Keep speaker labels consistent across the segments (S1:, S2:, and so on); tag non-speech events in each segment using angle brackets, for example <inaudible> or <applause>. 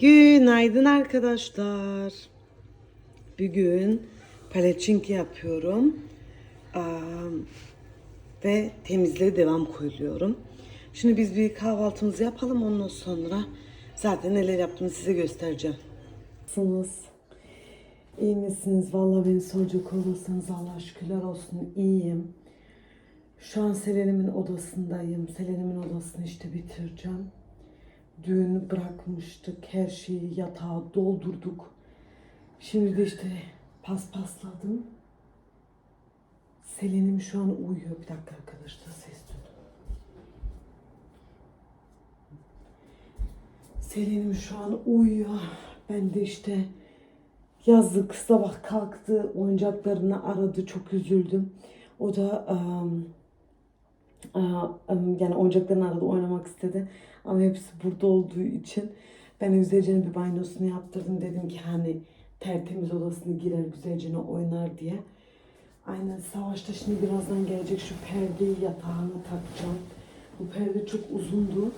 S1: Günaydın arkadaşlar. Bugün palaçinki yapıyorum. Ve temizliğe devam koyuyorum. Şimdi biz bir kahvaltımızı yapalım ondan sonra zaten neler yaptığımı size göstereceğim. Nasılsınız? İyi misiniz? Vallahi beni soracak olursanız Allah şükürler olsun iyiyim. Şu an Selen'imin odasındayım. Selen'imin odasını işte bitireceğim. Dün bırakmıştık. Her şeyi yatağa doldurduk. Şimdi de işte paspasladım. Selen'im şu an uyuyor. Bir dakika arkadaşlar ses duydum. Selen'im şu an uyuyor. Ben de işte yazık sabah kalktı oyuncaklarını aradı çok üzüldüm. O da ım, yani oyuncaklarını aradı oynamak istedi. Ama hepsi burada olduğu için ben güzelce bir banyosunu yaptırdım. Dedim ki hani tertemiz odasını girer güzelce oynar diye. Aynen savaşta şimdi birazdan gelecek şu perdeyi yatağına takacağım. Bu perde çok uzundu.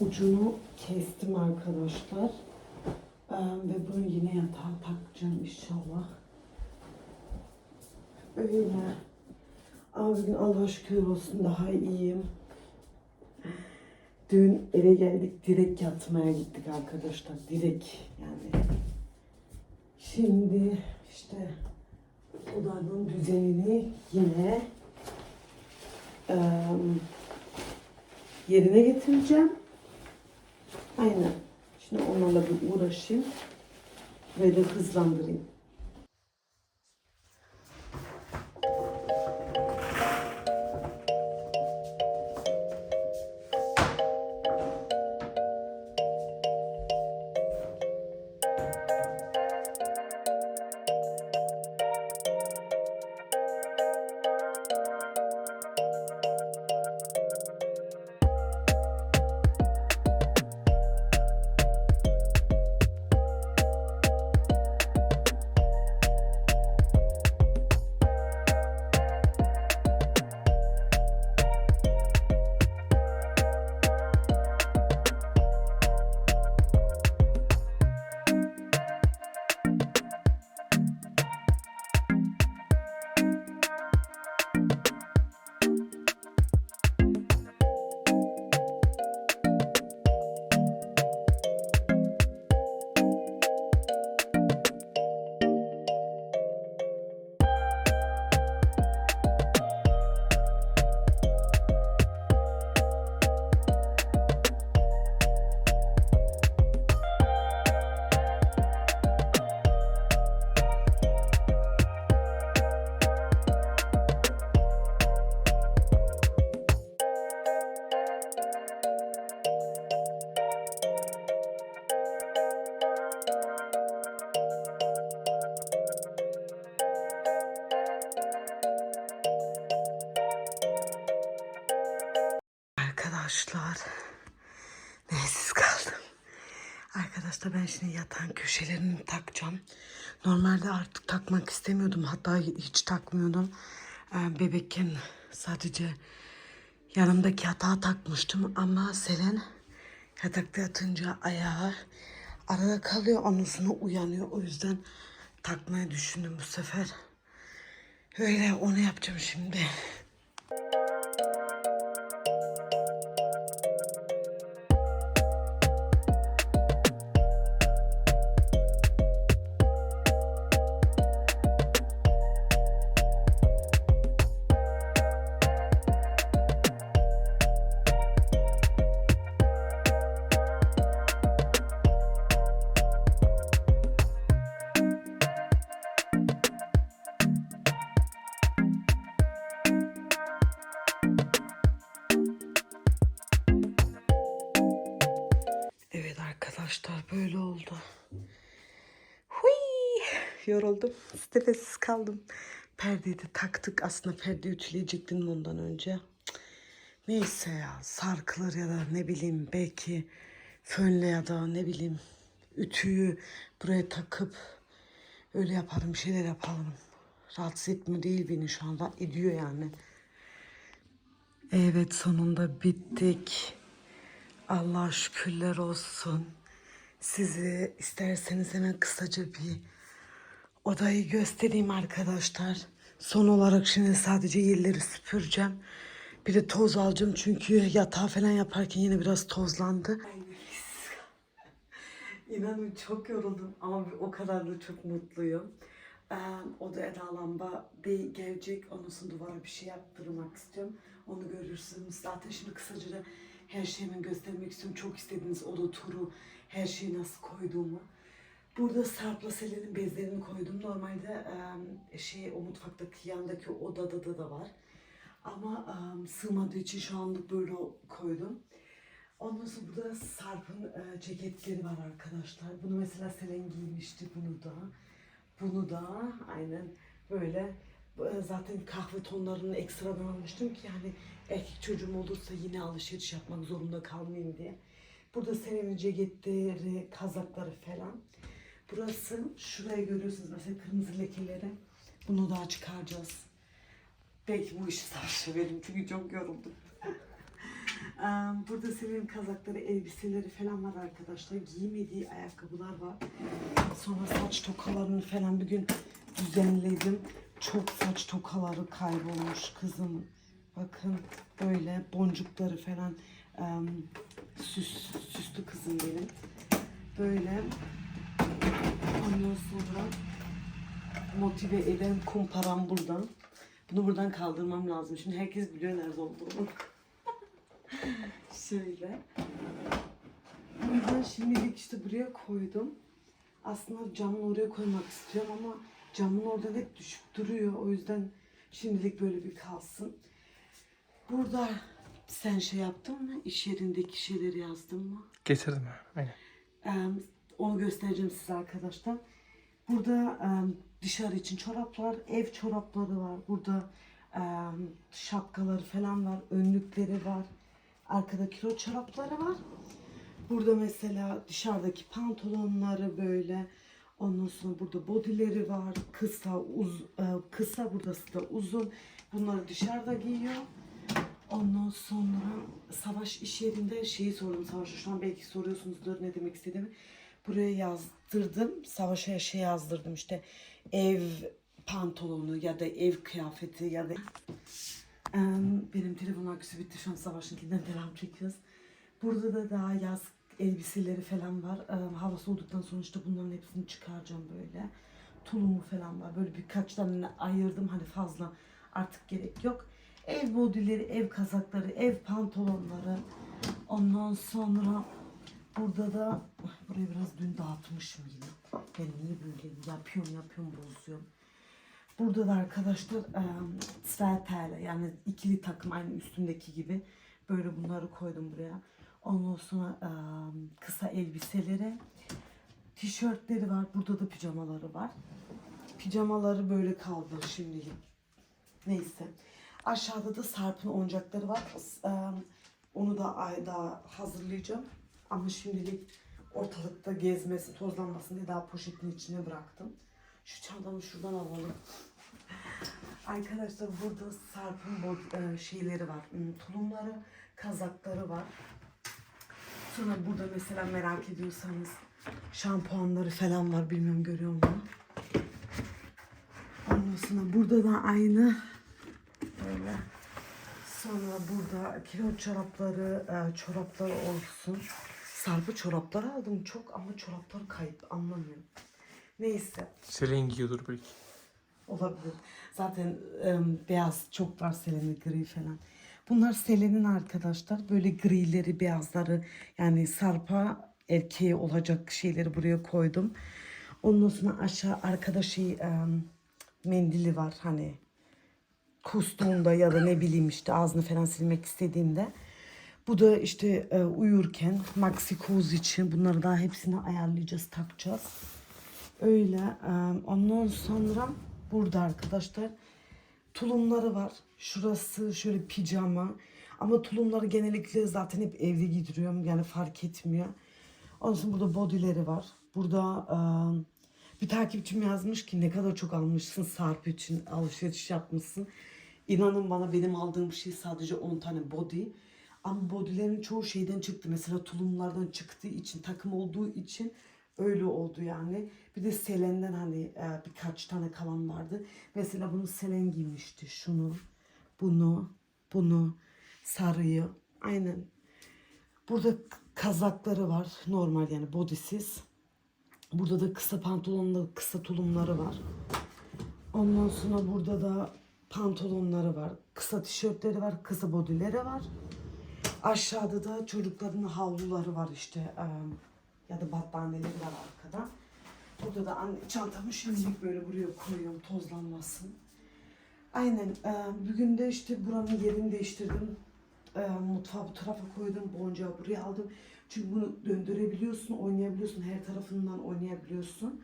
S1: Ucunu kestim arkadaşlar. Ve bunu yine yatağa takacağım inşallah. Öyle. Ama bugün Allah'a şükür olsun daha iyiyim. Dün eve geldik direkt yatmaya gittik arkadaşlar. Direkt yani. Şimdi işte odanın düzenini yine eee, yerine getireceğim. Aynen. Şimdi onlarla bir uğraşayım ve de hızlandırayım. Arkadaşlar neysiz kaldım. Arkadaşlar ben şimdi yatağın köşelerini takacağım. Normalde artık takmak istemiyordum. Hatta hiç takmıyordum. Ee, bebekken sadece yanımdaki yatağa takmıştım. Ama Selen yatakta yatınca ayağı arada kalıyor. Ondan sonra uyanıyor. O yüzden takmayı düşündüm bu sefer. Öyle onu yapacağım şimdi. Yoruldum. Nefessiz kaldım. Perdeyi de taktık. Aslında perde ütüleyecektim ondan önce. Neyse ya sarkılır ya da ne bileyim belki fönle ya da ne bileyim ütüyü buraya takıp öyle yaparım bir şeyler yapalım. Rahatsız etmiyor değil beni şu anda ediyor yani. Evet sonunda bittik. Allah şükürler olsun. size isterseniz hemen kısaca bir odayı göstereyim arkadaşlar. Son olarak şimdi sadece yerleri süpüreceğim. Bir de toz alacağım çünkü yatağı falan yaparken yine biraz tozlandı. <laughs> İnanın çok yoruldum ama o kadar da çok mutluyum. Ee, o da Lamba bir gelecek. Onun için duvara bir şey yaptırmak istiyorum. Onu görürsünüz. Zaten şimdi kısaca da her şeyimi göstermek istiyorum. Çok istediğiniz oda turu, her şeyi nasıl koyduğumu. Burada Sarp'la Selen'in bezlerini koydum. Normalde e, şey o mutfaktaki yandaki odada da, da var. Ama e, sığmadığı için şu anlık böyle koydum. Ondan sonra burada Sarp'ın e, ceketleri var arkadaşlar. Bunu mesela Selen giymişti bunu da. Bunu da aynen böyle zaten kahve tonlarını ekstradan almıştım ki hani erkek çocuğum olursa yine alışveriş yapmak zorunda kalmayayım diye. Burada Selen'in ceketleri, kazakları falan. Burası şurayı görüyorsunuz mesela kırmızı lekeleri. Bunu daha çıkaracağız. Belki bu işi Savaş'a veririm çünkü çok yoruldum. Eee, <laughs> Burada senin kazakları, elbiseleri falan var arkadaşlar. Giymediği ayakkabılar var. Sonra saç tokalarını falan bir gün düzenledim. Çok saç tokaları kaybolmuş kızım. Bakın böyle boncukları falan süs, süslü kızım benim. Böyle ondan sonra motive eden kumparam buradan. Bunu buradan kaldırmam lazım. Şimdi herkes biliyor nerede olduğunu. <laughs> Şöyle. O yüzden şimdilik işte buraya koydum. Aslında camın oraya koymak istiyorum ama camın oradan hep düşüp duruyor. O yüzden şimdilik böyle bir kalsın. Burada sen şey yaptın mı? İş yerindeki şeyleri yazdın mı?
S2: Getirdim aynen.
S1: Em, onu göstereceğim size arkadaşlar. Burada em, dışarı için çoraplar, ev çorapları var. Burada em, şapkaları falan var, önlükleri var. Arkada kilo çorapları var. Burada mesela dışarıdaki pantolonları böyle. Ondan sonra burada bodyleri var. Kısa, uz, e, kısa burası da uzun. Bunları dışarıda giyiyor. Ondan sonra savaş iş yerinde şeyi sordum savaşa şu an belki soruyorsunuzdur ne demek istediğimi. Buraya yazdırdım. Savaşa şey yazdırdım işte ev pantolonu ya da ev kıyafeti ya da benim telefon aküsü bitti şu an savaşınkinden devam çekiyoruz. Burada da daha yaz elbiseleri falan var. Hava soğuduktan sonra işte bunların hepsini çıkaracağım böyle. Tulumu falan var. Böyle birkaç tane ayırdım hani fazla artık gerek yok. Ev bodyleri, ev kazakları, ev pantolonları. Ondan sonra burada da Ay, burayı biraz dün dağıtmışım yine. Ben niye böyle yapıyorum yapıyorum bozuyorum. Burada da arkadaşlar sweaterler yani ikili takım aynı üstündeki gibi böyle bunları koydum buraya. Ondan sonra em, kısa elbiseleri, tişörtleri var. Burada da pijamaları var. Pijamaları böyle kaldı şimdilik. Neyse. Aşağıda da Sarp'ın oyuncakları var. Em, onu da ayda hazırlayacağım. Ama şimdilik ortalıkta gezmesi, tozlanmasın diye daha poşetin içine bıraktım. Şu çantamı şuradan alalım. <laughs> Arkadaşlar burada Sarp'ın e, şeyleri var. Hmm, Tulumları, kazakları var. Sonra burada mesela merak ediyorsanız şampuanları falan var. Bilmiyorum görüyor musun? Ondan sonra burada da aynı böyle. Sonra burada kilo çorapları, e, çorapları olsun. Sarp'ı çorapları aldım çok ama çorapları kayıp anlamıyorum. Neyse.
S2: Selin giyiyordur belki.
S1: Olabilir. Zaten em, beyaz çok var Selen'in gri falan. Bunlar Selen'in arkadaşlar. Böyle grileri, beyazları yani sarpa erkeği olacak şeyleri buraya koydum. Ondan sonra aşağı arkada şey em, mendili var hani kustuğunda ya da ne bileyim işte ağzını falan silmek istediğinde. Bu da işte e, uyurken maxi koz için bunları daha hepsini ayarlayacağız, takacağız. Öyle. e, Ondan sonra burada arkadaşlar tulumları var. Şurası şöyle pijama. Ama tulumları genellikle zaten hep evde giydiriyorum. Yani fark etmiyor. Ondan sonra burada bodyleri var. Burada e, bir takipçim yazmış ki ne kadar çok almışsın Sarp için alışveriş yapmışsın. İnanın bana benim aldığım şey sadece 10 tane body. Ama bodylerin çoğu şeyden çıktı. Mesela tulumlardan çıktığı için, takım olduğu için öyle oldu yani. Bir de Selen'den hani e, birkaç tane kalan vardı. Mesela bunu Selen giymişti. Şunu, bunu, bunu, sarıyı. Aynen. Burada kazakları var. Normal yani bodysiz. Burada da kısa pantolonlu kısa tulumları var. Ondan sonra burada da pantolonları var. Kısa tişörtleri var. Kısa bodyleri var. Aşağıda da çocukların havluları var işte. ya da battaniyeleri var arkada. Burada da anne, çantamı şimdilik böyle buraya koyuyorum tozlanmasın. Aynen. e, bugün de işte buranın yerini değiştirdim. E, mutfağı bu tarafa koydum. Boncağı buraya aldım. Çünkü bunu döndürebiliyorsun, oynayabiliyorsun. Her tarafından oynayabiliyorsun.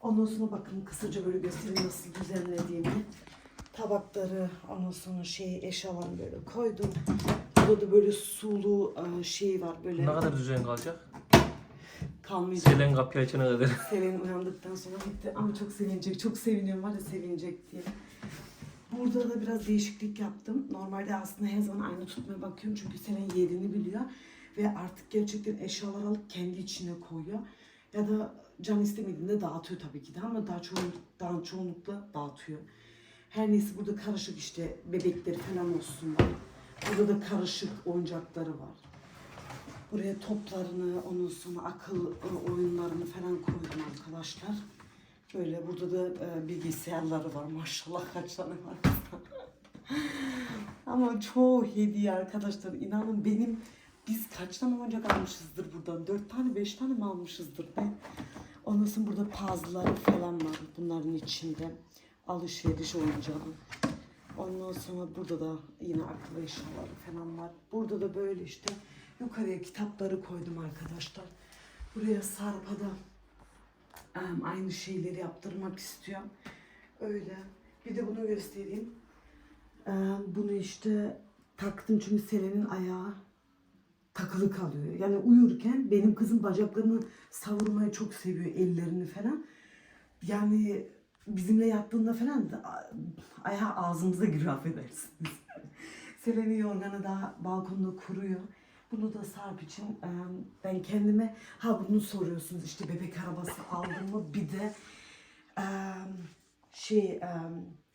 S1: Ondan sonra bakın kısaca böyle göstereyim nasıl düzenlediğimi. Tabakları, ondan sonra şey eşyalarını böyle koydum. Burada da böyle sulu e, şey var böyle.
S2: Ne kadar düzen kalacak?
S1: Kalmayacak.
S2: Selen kapıyı açana kadar. <laughs>
S1: Selen uyandıktan sonra gitti ama çok sevinecek. Çok seviniyorum var ya sevinecek diye. Burada da biraz değişiklik yaptım. Normalde aslında her zaman aynı tutmaya bakıyorum çünkü Selen yerini biliyor. Ve artık gerçekten eşyalar alıp kendi içine koyuyor. Ya da can istemediğinde dağıtıyor tabii ki de ama daha, çoğunluk, daha çoğunlukla dağıtıyor. Her neyse burada karışık işte bebekleri falan olsun var. Burada da karışık oyuncakları var. Buraya toplarını, ondan sonra akıl oyunlarını falan koydum arkadaşlar. Böyle burada da e, bilgisayarları var maşallah kaç tane var. <laughs> Ama çoğu hediye arkadaşlar. İnanın benim biz kaç tane oyuncak almışızdır buradan? Dört tane beş tane mi almışızdır ne? Ondan sonra burada puzzle'ları falan var bunların içinde. Alışveriş oyuncağı. Ondan sonra burada da yine akıllı eşyaları falan var. Burada da böyle işte yukarıya kitapları koydum arkadaşlar. Buraya Sarp'a da aynı şeyleri yaptırmak istiyorum. Öyle. Bir de bunu göstereyim. Bunu işte taktım çünkü Selen'in ayağı takılı kalıyor. Yani uyurken benim kızım bacaklarını savurmayı çok seviyor ellerini falan. Yani bizimle yattığında falan da ayağı ağzımıza giriyor affedersiniz. <laughs> Selen'in yorganı da balkonda kuruyor. Bunu da Sarp için e, ben kendime ha bunu soruyorsunuz işte bebek arabası aldım mı bir de e, şey e,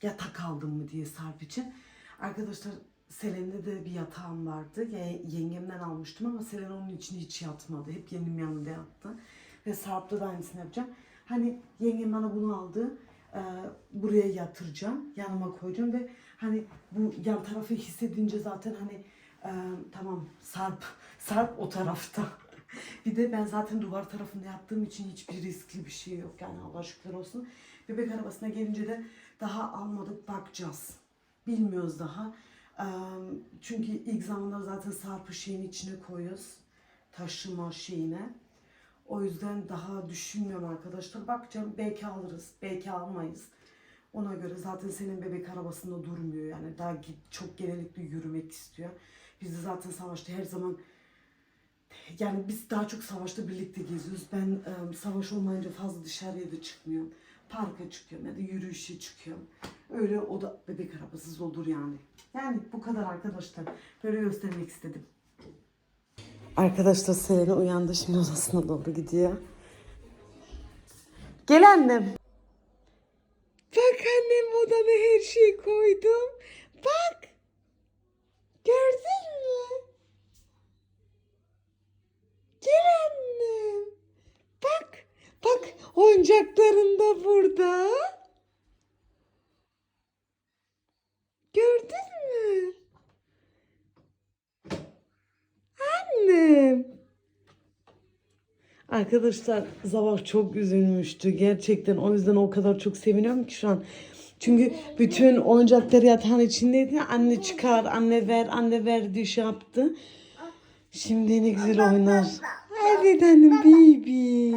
S1: yatak aldım mı diye Sarp için. Arkadaşlar Selen'de de bir yatağım vardı. Ye- yengemden almıştım ama Selen onun için hiç yatmadı. Hep yenim yanında yattı. Ve Sarp'ta da aynısını yapacağım. Hani yengem bana bunu aldı. E, buraya yatıracağım. Yanıma koyacağım ve hani bu yan tarafı hissedince zaten hani e, tamam Sarp, Sarp o tarafta. <laughs> bir de ben zaten duvar tarafında yattığım için hiçbir riskli bir şey yok. Yani Allah şükürler olsun. Bebek arabasına gelince de daha almadık bakacağız. Bilmiyoruz daha. Eee, Çünkü ilk zamanlar zaten Sarp'ı şeyin içine koyuyoruz. Taşıma şeyine. O yüzden daha düşünmüyorum arkadaşlar. Bakacağım belki alırız, belki almayız. Ona göre zaten senin bebek arabasında durmuyor yani. Daha çok genellikle yürümek istiyor. Biz de zaten savaşta her zaman yani biz daha çok savaşta birlikte geziyoruz. Ben e, savaş olmayınca fazla dışarıya da çıkmıyorum. Parka çıkıyorum ya da yürüyüşe çıkıyorum. Öyle o da bebek arabasız olur yani. Yani bu kadar arkadaşlar. Böyle göstermek istedim. Arkadaşlar Selena uyandı şimdi odasına doğru gidiyor. Gel annem. Bak annem odana her şeyi koydum. Bak. Gördün mü? Gel annem. Bak. Bak oyuncakların da burada. Gördün mü? Annem. Arkadaşlar Zavak çok üzülmüştü gerçekten. O yüzden o kadar çok seviniyorum ki şu an. Çünkü bütün oyuncakları yatağın içindeydi. Anne çıkar, anne ver, anne ver diye şey yaptı. Şimdi ne güzel oynar. Evet annem baby.